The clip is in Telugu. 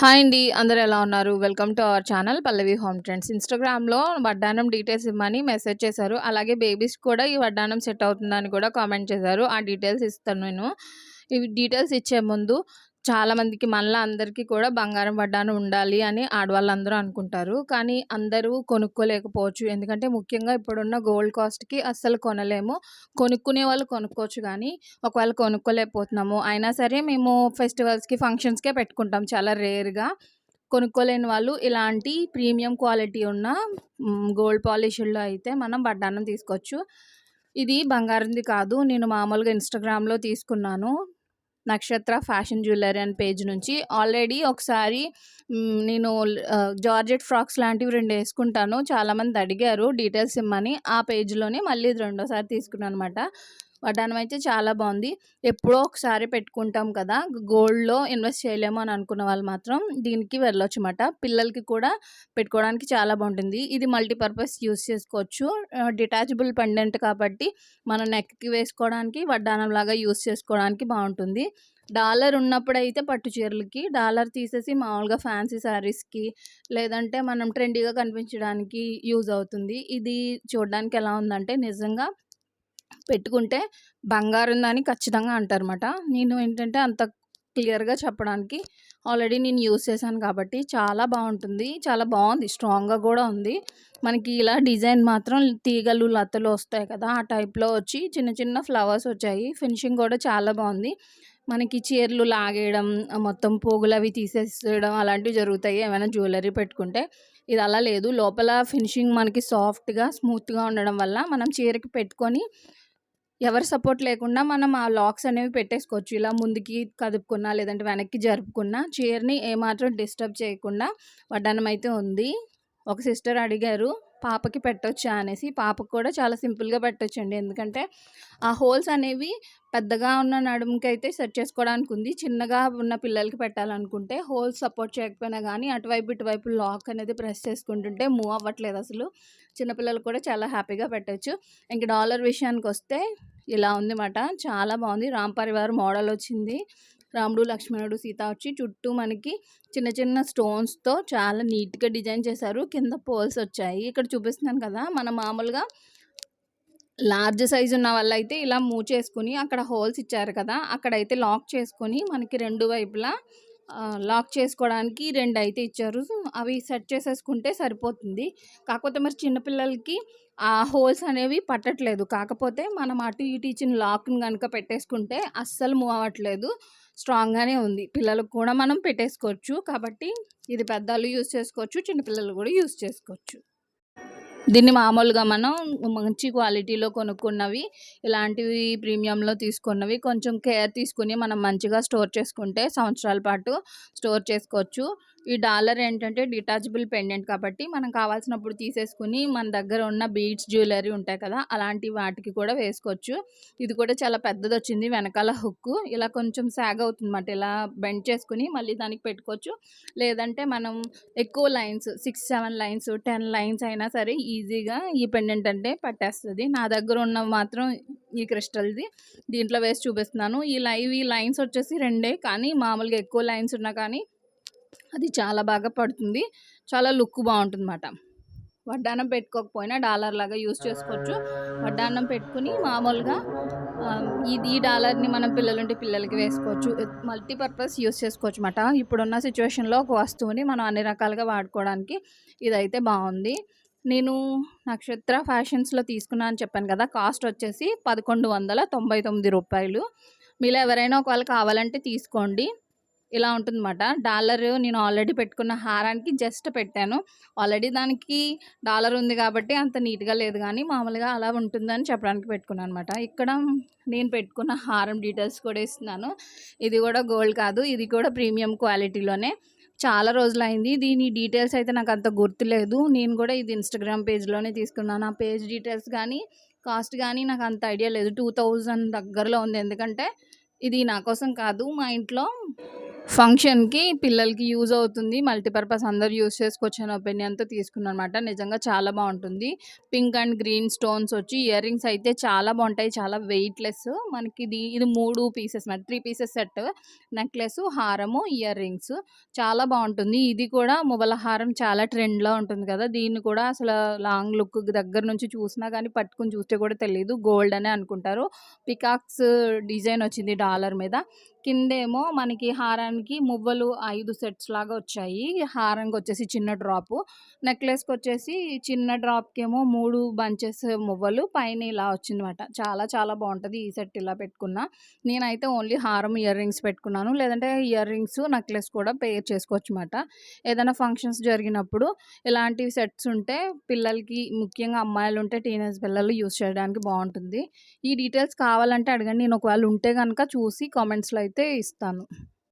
హాయ్ అండి అందరు ఎలా ఉన్నారు? Welcome to our channel Pallavi home trends. ఇన్స్టాగ్రామ్లో వడ్డానం డీటెయిల్స్ ఇవ్వమని మెసేజ్ చేశారు. అలాగే బేబీస్ కూడా ఈ వడ్డానం సెట్ అవుతుందని కూడా కామెంట్ చేశారు. ఆ డీటెయిల్స్ ఇస్తాను నేను. ఇవి డీటెయిల్స్ ఇచ్చే ముందు చాలామందికి మళ్ళీ అందరికీ కూడా బంగారం వడ్డానం ఉండాలి అని ఆడవాళ్ళందరూ అనుకుంటారు. కానీ అందరూ కొనుక్కోలేకపోవచ్చు. ఎందుకంటే ముఖ్యంగా ఇప్పుడున్న గోల్డ్ కాస్ట్కి అస్సలు కొనలేము. కొనుక్కునే వాళ్ళు కొనుక్కోవచ్చు కానీ ఒకవేళ కొనుక్కోలేకపోతున్నాము. అయినా సరే మేము ఫెస్టివల్స్కి ఫంక్షన్స్కే పెట్టుకుంటాం చాలా రేర్గా కొనుక్కోలేని వాళ్ళు ఇలాంటి ప్రీమియం క్వాలిటీ ఉన్న గోల్డ్ పాలిష్లో అయితే మనం వడ్డానం తీసుకోవచ్చు. ఇది బంగారంది కాదు. నేను మామూలుగా ఇన్స్టాగ్రామ్లో తీసుకున్నాను. నక్షత్ర ఫ్యాషన్ జ్యువెలరీ అని పేజ్ నుంచి. ఆల్రెడీ ఒకసారి నేను జార్జెట్ ఫ్రాక్స్ లాంటివి రెండు వేసుకుంటాను. చాలామంది అడిగారు డీటెయిల్స్ ఇమ్మని. ఆ పేజ్లోనే మళ్ళీ రెండోసారి తీసుకున్నాను అనమాట వడ్డానం అయితే చాలా బాగుంది ఎప్పుడో ఒకసారి పెట్టుకుంటాం కదా గోల్డ్లో ఇన్వెస్ట్ చేయలేము అని అనుకున్న వాళ్ళు మాత్రం దీనికి వెళ్ళొచ్చు అన్నమాట పిల్లలకి కూడా పెట్టుకోవడానికి చాలా బాగుంటుంది ఇది మల్టీపర్పస్ యూస్ చేసుకోవచ్చు. డిటాచబుల్ పెండెంట్ కాబట్టి మన నెక్కి వేసుకోవడానికి వడ్డానం లాగా యూస్ చేసుకోవడానికి బాగుంటుంది డాలర్ ఉన్నప్పుడు అయితే పట్టు చీరలకి డాలర్ తీసేసి మామూలుగా ఫ్యాన్సీ శారీస్కి లేదంటే మనం ట్రెండీగా కనిపించడానికి యూజ్ అవుతుంది. ఇది చూడడానికి ఎలా ఉందంటే నిజంగా పెట్టుకుంటే బంగారం అని ఖచ్చితంగా అంటారన్నమాట. నేను ఏంటంటే అంత క్లియర్గా చెప్పడానికి ఆల్రెడీ నేను యూస్ చేశాను కాబట్టి చాలా బాగుంటుంది. చాలా బాగుంది. స్ట్రాంగ్గా కూడా ఉంది. మనకి ఇలా డిజైన్ మాత్రం తీగలు లతలు వస్తాయి కదా ఆ టైప్లో వచ్చి చిన్న చిన్న ఫ్లవర్స్ వచ్చాయి. ఫినిషింగ్ కూడా చాలా బాగుంది. మనకి చీరలు లాగేయడం మొత్తం పోగులు అవి తీసేసేయడం అలాంటివి జరుగుతాయి. ఏమైనా జ్యువెలరీ పెట్టుకుంటే ఇది అలా లేదు. లోపల ఫినిషింగ్ మనకి సాఫ్ట్గా స్మూత్గా ఉండడం వల్ల మనం చీరకి పెట్టుకొని ఎవరి సపోర్ట్ లేకుండా మనం ఆ లాక్స్ అనేవి పెట్టేసుకోవచ్చు. ఇలా ముందుకి కదుపుకున్నా లేదంటే వెనక్కి జరుపుకున్నా చీరని ఏమాత్రం డిస్టర్బ్ చేయకుండా వడ్డానం అయితే ఉంది. ఒక సిస్టర్ అడిగారు పాపకి పెట్టొచ్చా అనేసి పాపకు కూడా చాలా సింపుల్గా పెట్టొచ్చండి. ఎందుకంటే ఆ హోల్స్ అనేవి పెద్దగా ఉన్న నడుముకి అయితే సెట్ చేసుకోవడానికి ఉంది. చిన్నగా ఉన్న పిల్లలకి పెట్టాలనుకుంటే హోల్స్ సపోర్ట్ చేయకపోయినా కానీ అటువైపు ఇటువైపు లాక్ అనేది ప్రెస్ చేసుకుంటుంటే మూవ్ అవ్వట్లేదు అసలు. చిన్నపిల్లలు కూడా చాలా హ్యాపీగా పెట్టవచ్చు ఇంక డాలర్ విషయానికి వస్తే ఇలా ఉందన్నమాట. చాలా బాగుంది. రామ్ పరివార్ మోడల్ వచ్చింది. రాముడు లక్ష్మణుడు సీత వచ్చి చుట్టూ మనకి చిన్న చిన్న స్టోన్స్తో చాలా నీట్గా డిజైన్ చేశారు. కింద పోల్స్ వచ్చాయి. ఇక్కడ చూపిస్తున్నాను కదా మన మామూలుగా లార్జ్ సైజ్ ఉన్న వాళ్ళైతే ఇలా మూవ్ చేసుకుని అక్కడ హోల్స్ ఇచ్చారు కదా అక్కడైతే లాక్ చేసుకొని మనకి రెండు వైపులా లాక్ చేసుకోవడానికి రెండు అయితే ఇచ్చారు అవి సెట్ చేసేసుకుంటే సరిపోతుంది. కాకపోతే మరి చిన్నపిల్లలకి ఆ హోల్స్ అనేవి పట్టట్లేదు. కాకపోతే మనం అటు ఇటు ఇచ్చిన లాక్ని కనుక పెట్టేసుకుంటే అస్సలు మూవ్ అవ్వట్లేదు. స్ట్రాంగ్గానే ఉంది. పిల్లలకు కూడా మనం పెట్టేసుకోవచ్చు. కాబట్టి ఇది పెద్దలు యూస్ చేసుకోవచ్చు. చిన్నపిల్లలు కూడా యూస్ చేసుకోవచ్చు. దీన్ని మామూలుగా మనం మంచి క్వాలిటీలో కొనుక్కున్నవి ఇలాంటివి ప్రీమియంలో తీసుకున్నవి కొంచెం కేర్ తీసుకుని మనం మంచిగా స్టోర్ చేసుకుంటే సంవత్సరాల పాటు స్టోర్ చేసుకోవచ్చు. ఈ డాలర్ ఏంటంటే డిటాచబుల్ పెండెంట్ కాబట్టి మనం కావాల్సినప్పుడు తీసేసుకుని మన దగ్గర ఉన్న బీడ్స్ జ్యువెలరీ ఉంటాయి కదా అలాంటి వాటికి కూడా వేసుకోవచ్చు. ఇది కూడా చాలా పెద్దది వచ్చింది వెనకాల హుక్కు. ఇలా కొంచెం సాగ్ అవుతుంది అన్నమాట ఇలా బెండ్ చేసుకుని మళ్ళీ దానికి పెట్టుకోవచ్చు. లేదంటే మనం ఎక్కువ lines six seven lines ten lines అయినా సరే ఈజీగా ఈ పెండెంట్ అంటే పట్టేస్తుంది. నా దగ్గర ఉన్న మాత్రం ఈ క్రిస్టల్ది. దీంట్లో వేసి చూపిస్తున్నాను. ఈ లైవ్ ఈ లైన్స్ వచ్చేసి రెండే కానీ మామూలుగా ఎక్కువ లైన్స్ ఉన్నా కానీ అది చాలా బాగా పడుతుంది. చాలా లుక్ బాగుంటుంది అన్నమాట వడ్డానం పెట్టుకోకపోయినా డాలర్ లాగా యూస్ చేసుకోవచ్చు. వడ్డానం పెట్టుకుని మామూలుగా ఇది ఈ డాలర్ని మనం పిల్లలుంటే పిల్లలకి వేసుకోవచ్చు. మల్టీపర్పస్ యూస్ చేసుకోవచ్చు అన్నమాట ఇప్పుడున్న సిచ్యువేషన్లో ఒక వస్తువుని మనం అన్ని రకాలుగా వాడుకోవడానికి ఇదైతే బాగుంది. నేను నక్షత్ర ఫ్యాషన్స్లో తీసుకున్నాను అని చెప్పాను కదా కాస్ట్ వచ్చేసి పదకొండు వందల తొంభై తొమ్మిది రూపాయలు. మీలో ఎవరైనా ఒకవేళ కావాలంటే తీసుకోండి. ఇలా ఉంటుందన్నమాట. డాలర్ నేను ఆల్రెడీ పెట్టుకున్న హారానికి జస్ట్ పెట్టాను. ఆల్రెడీ దానికి డాలర్ ఉంది కాబట్టి అంత నీట్గా లేదు కానీ మామూలుగా అలా ఉంటుందని చెప్పడానికి పెట్టుకున్నాను అనమాట ఇక్కడ నేను పెట్టుకున్న హారం డీటెయిల్స్ కూడా ఇస్తున్నాను. ఇది కూడా గోల్డ్ కాదు ఇది కూడా ప్రీమియం క్వాలిటీలోనే. చాలా రోజులైంది. దీని డీటెయిల్స్ అయితే నాకు అంత గుర్తులేదు నేను కూడా ఇది ఇన్స్టాగ్రామ్ పేజ్లోనే తీసుకున్నాను. ఆ పేజ్ డీటెయిల్స్ కానీ కాస్ట్ కానీ నాకు అంత ఐడియా లేదు. టూ థౌజండ్ దగ్గరలో ఉంది. ఎందుకంటే ఇది నా కోసం కాదు. మా ఇంట్లో ఫంక్షన్‌కి పిల్లలకి యూజ్ అవుతుంది. మల్టీపర్పస్ అందరు యూజ్ చేసుకోవచ్చు అనే ఒపీనియన్‌తో తీసుకున్నానన్నమాట. నిజంగా చాలా బాగుంటుంది పింక్ అండ్ గ్రీన్ స్టోన్స్ వచ్చి ఇయర్ రింగ్స్ అయితే చాలా బాగుంటాయి చాలా వెయిట్‌లెస్ మనకి ఇది ఇది మూడు పీసెస్ మాట 3 పీసెస్ సెట్ నెక్లెస్ హారము, ఇయర్ రింగ్స్ చాలా బాగుంటుంది ఇది కూడా మువ్వల హారం చాలా ట్రెండ్‌లో ఉంటుంది కదా! దీన్ని కూడా అసలు లాంగ్ లుక్ దగ్గర నుంచి చూసినా కానీ పట్టుకొని చూస్తే కూడా తెలియదు గోల్డ్ అనే అనుకుంటారు. పికాక్స్ డిజైన్ వచ్చింది డాలర్ మీద. కిందేమో మనకి హారానికి మువ్వలు ఐదు సెట్స్ లాగా వచ్చాయి. హారంకి వచ్చేసి చిన్న డ్రాప్ నెక్లెస్కి వచ్చేసి చిన్న డ్రాప్‌కేమో మూడు బంచెస్ మువ్వలు పైన ఇలా వచ్చిందన్నమాట. చాలా చాలా బాగుంటుంది ఈ సెట్ ఇలా పెట్టుకున్నా. నేనైతే ఓన్లీ హారం, ఇయర్ రింగ్స్ పెట్టుకున్నాను. లేదంటే ఇయర్ రింగ్స్, నెక్లెస్ కూడా పేర్ చేసుకోవచ్చు అనమాట ఏదైనా ఫంక్షన్స్ జరిగినప్పుడు ఇలాంటి సెట్స్ ఉంటే పిల్లలకి ముఖ్యంగా అమ్మాయిలు ఉంటే టీనేజ్ పిల్లలు యూస్ చేయడానికి బాగుంటుంది ఈ డీటెయిల్స్ కావాలంటే అడగండి. నేను ఒకవేళ ఉంటే కనుక చూసి కామెంట్స్‌లో అయితే ఇస్తాను.